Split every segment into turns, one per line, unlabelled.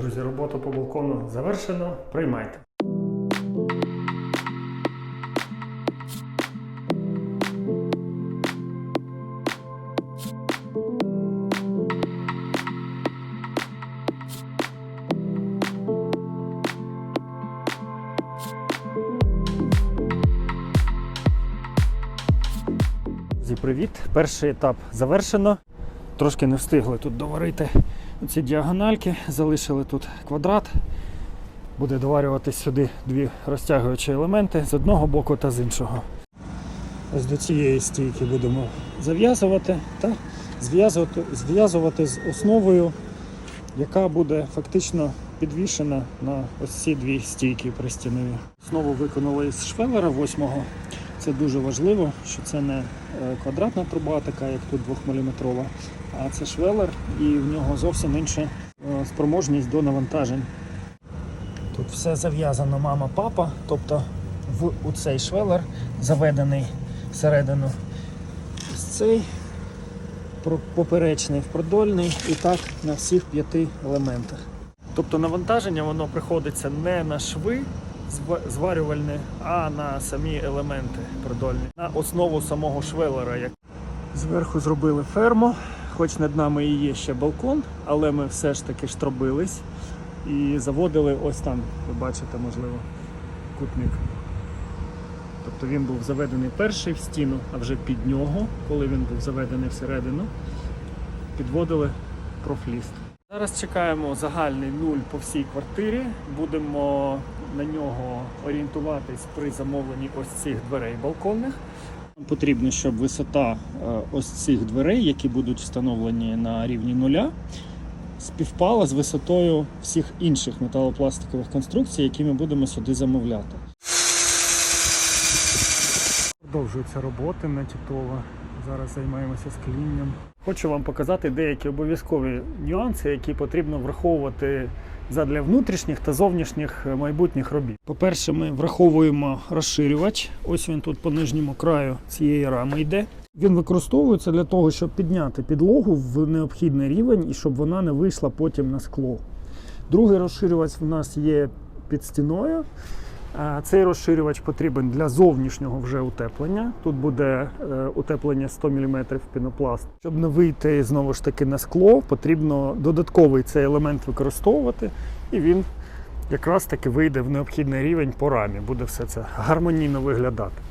Друзі, роботу по балкону завершено. Приймайте. Привіт. Перший етап завершено. Трошки не встигли тут доварити ці діагональки, залишили тут квадрат. Буде доварюватись сюди дві розтягуючі елементи з одного боку та з іншого. Ось до цієї стійки будемо зав'язувати та зв'язувати, зв'язувати з основою, яка буде фактично підвішена на ось ці дві стійки пристінові. Основу виконали із швелера 8 це дуже важливо, що це не е, квадратна труба, така як тут 2-мм, а це швелер, і в нього зовсім інша е, спроможність до навантажень. Тут все зав'язано мама-папа, тобто в цей швелер заведений всередину ось цей поперечний в продольний і так на всіх п'яти елементах. Тобто навантаження воно приходиться не на шви зва- зварювальні, а на самі елементи продольні. На основу самого швелера. Зверху зробили ферму, хоч над нами і є ще балкон, але ми все ж таки штробились і заводили ось там, ви бачите, можливо, кутник. Тобто він був заведений перший в стіну, а вже під нього, коли він був заведений всередину, підводили профліст. Зараз чекаємо загальний нуль по всій квартирі. Будемо на нього орієнтуватись при замовленні ось цих дверей балконних. Потрібно, щоб висота е, ось цих дверей, які будуть встановлені на рівні нуля, співпала з висотою всіх інших металопластикових конструкцій, які ми будемо сюди замовляти. Продовжуються роботи на Тітова. Зараз займаємося склінням. Хочу вам показати деякі обов'язкові нюанси, які потрібно враховувати задля внутрішніх та зовнішніх е, майбутніх робіт. По-перше, ми враховуємо розширювач. Ось він тут по нижньому краю цієї рами йде. Він використовується для того, щоб підняти підлогу в необхідний рівень і щоб вона не вийшла потім на скло. Другий розширювач в нас є під стіною. Цей розширювач потрібен для зовнішнього вже утеплення. Тут буде е, утеплення 100 мм пінопласт. Щоб не вийти знову ж таки на скло, потрібно додатковий цей елемент використовувати, і він якраз таки вийде в необхідний рівень по рамі. Буде все це гармонійно виглядати.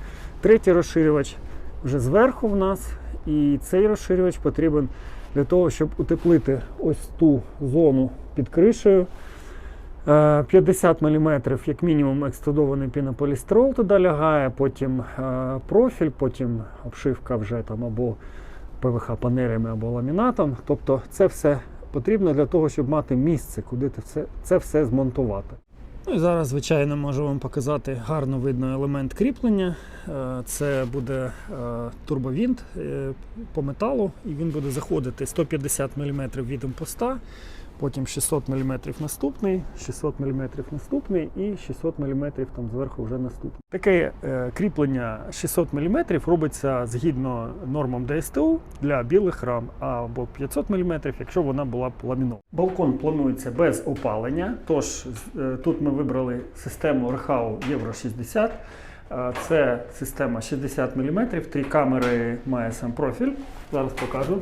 Третій розширювач вже зверху в нас, і цей розширювач потрібен для того, щоб утеплити ось ту зону під кришею. Е, 50 мм, як мінімум, екструдований пінополістирол туди лягає, потім е, профіль, потім обшивка вже там або ПВХ панелями, або ламінатом. Тобто це все потрібно для того, щоб мати місце, куди це, це все змонтувати. Ну і зараз, звичайно, можу вам показати гарно видно елемент кріплення. Е, Це буде е, турбовінт е, по металу, і він буде заходити 150 мм від імпоста, потім 600 мм наступний, 600 мм наступний і 600 мм там зверху вже наступний. Таке е, кріплення 600 мм робиться згідно нормам ДСТУ для білих рам або 500 мм, якщо вона була б ламінована. Балкон планується без опалення, тож е, тут ми вибрали систему Рехау Євро 60. Е, Це система 60 мм, три камери має сам профіль. Зараз покажу.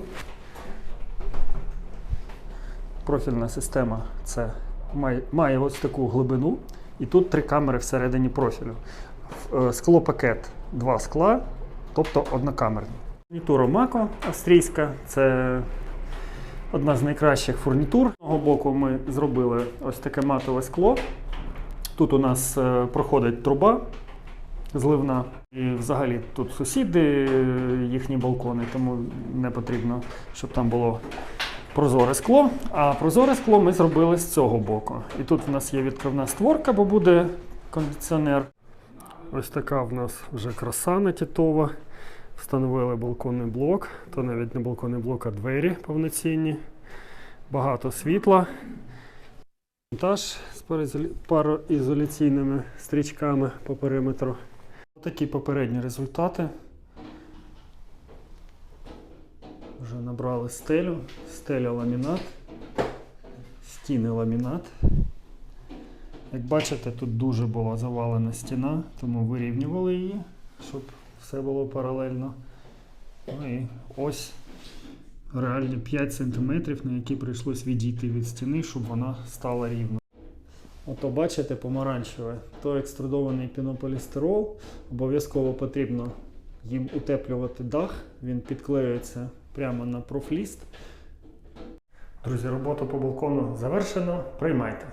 Профільна система це має, має ось таку глибину, і тут три камери всередині профілю. Е, Склопакет два скла, тобто однокамерний. Фурнітура Мако австрійська це одна з найкращих фурнітур. З одного боку ми зробили ось таке матове скло. Тут у нас е, проходить труба зливна. І взагалі тут сусіди, е, їхні балкони, тому не потрібно, щоб там було прозоре скло. А прозоре скло ми зробили з цього боку. І тут в нас є відкривна створка, бо буде кондиціонер. Ось така в нас вже краса натітова. Встановили балконний блок, то навіть не балконний блок, а двері повноцінні. Багато світла. Монтаж з пароізоляційними стрічками по периметру. Такі попередні результати. Вже набрали стелю, стеля ламінат, стіни ламінат. Як бачите, тут дуже була завалена стіна, тому вирівнювали її, щоб все було паралельно. Ну і ось реально 5 см, на які прийшлось відійти від стіни, щоб вона стала рівно. Ото бачите, помаранчеве, то екструдований пінополістирол. Обов'язково потрібно їм утеплювати дах, він підклеюється прямо на профліст. Друзі, роботу по балкону завершено. Приймайте.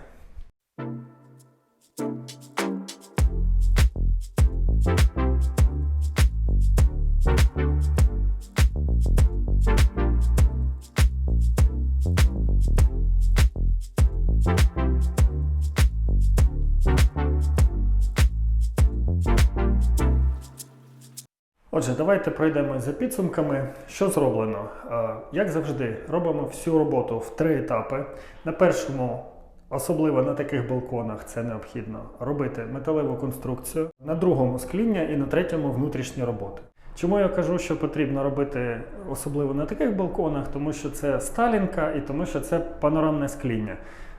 Отже, давайте пройдемо за підсумками. Що зроблено? Е, Як завжди, робимо всю роботу в три етапи. На першому, особливо на таких балконах, це необхідно робити металеву конструкцію, на другому скління і на третьому внутрішні роботи. Чому я кажу, що потрібно робити особливо на таких балконах, тому що це сталінка і тому що це панорамне скління.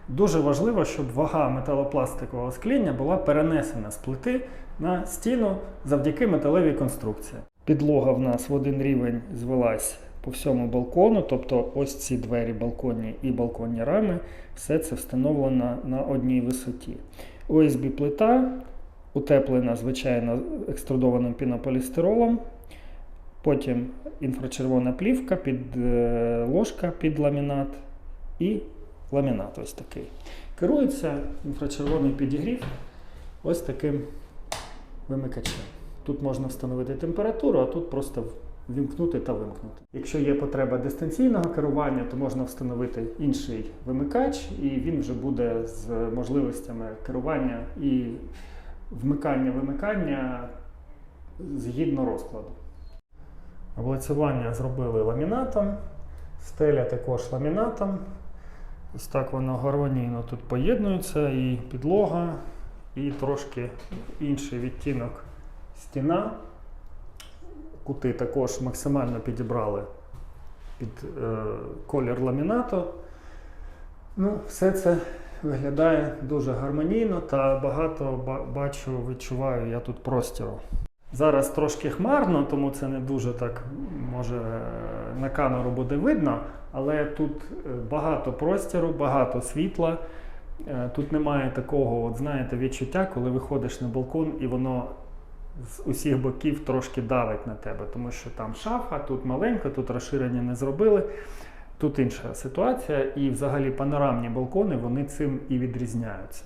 Дуже важливо, щоб вага металопластикового скління була перенесена з плити на стіну завдяки металевій конструкції. Підлога в нас в один рівень звелась по всьому балкону, тобто ось ці двері балконні і балконні рами, все це встановлено на одній висоті. ОСБ плита утеплена, звичайно, екструдованим пінополістиролом. Потім інфрачервона плівка під е, під ламінат і ламінат ось такий. Керується інфрачервоний підігрів ось таким вимикачем. Тут можна встановити температуру, а тут просто вімкнути та вимкнути. Якщо є потреба дистанційного керування, то можна встановити інший вимикач, і він вже буде з можливостями керування і вмикання-вимикання згідно розкладу. Облицювання зробили ламінатом, стеля також ламінатом. Ось так воно гармонійно тут поєднується, і підлога, і трошки інший відтінок стіна. Кути також максимально підібрали під е, колір ламінату. Ну, все це виглядає дуже гармонійно та багато бачу, відчуваю я тут простіру. Зараз трошки хмарно, тому це не дуже так може на камеру буде видно, але тут е, багато простіру, багато світла. Е, Тут немає такого, от знаєте, відчуття, коли виходиш на балкон і воно з усіх боків трошки давить на тебе, тому що там шафа, тут маленько, тут розширення не зробили. Тут інша ситуація, і взагалі панорамні балкони вони цим і відрізняються.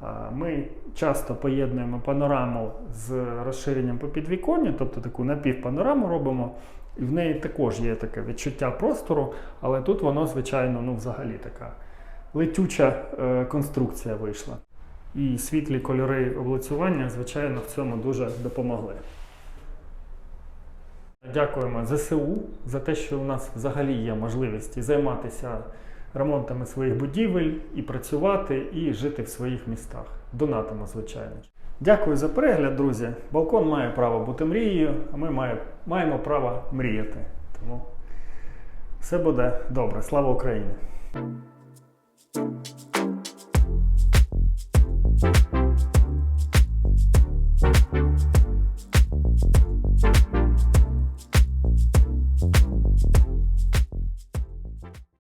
А, Ми часто поєднуємо панораму з розширенням по підвіконню, тобто таку напівпанораму робимо. І в неї також є таке відчуття простору, але тут воно, звичайно, ну, взагалі така летюча е, конструкція вийшла. І світлі кольори облицювання, звичайно, в цьому дуже допомогли. Дякуємо ЗСУ за те, що у нас взагалі є можливість займатися ремонтами своїх будівель, і працювати, і жити в своїх містах. Донатимо, звичайно. Дякую за перегляд, друзі. Балкон має право бути мрією, а ми має- маємо право мріяти. Тому все буде добре. Слава Україні!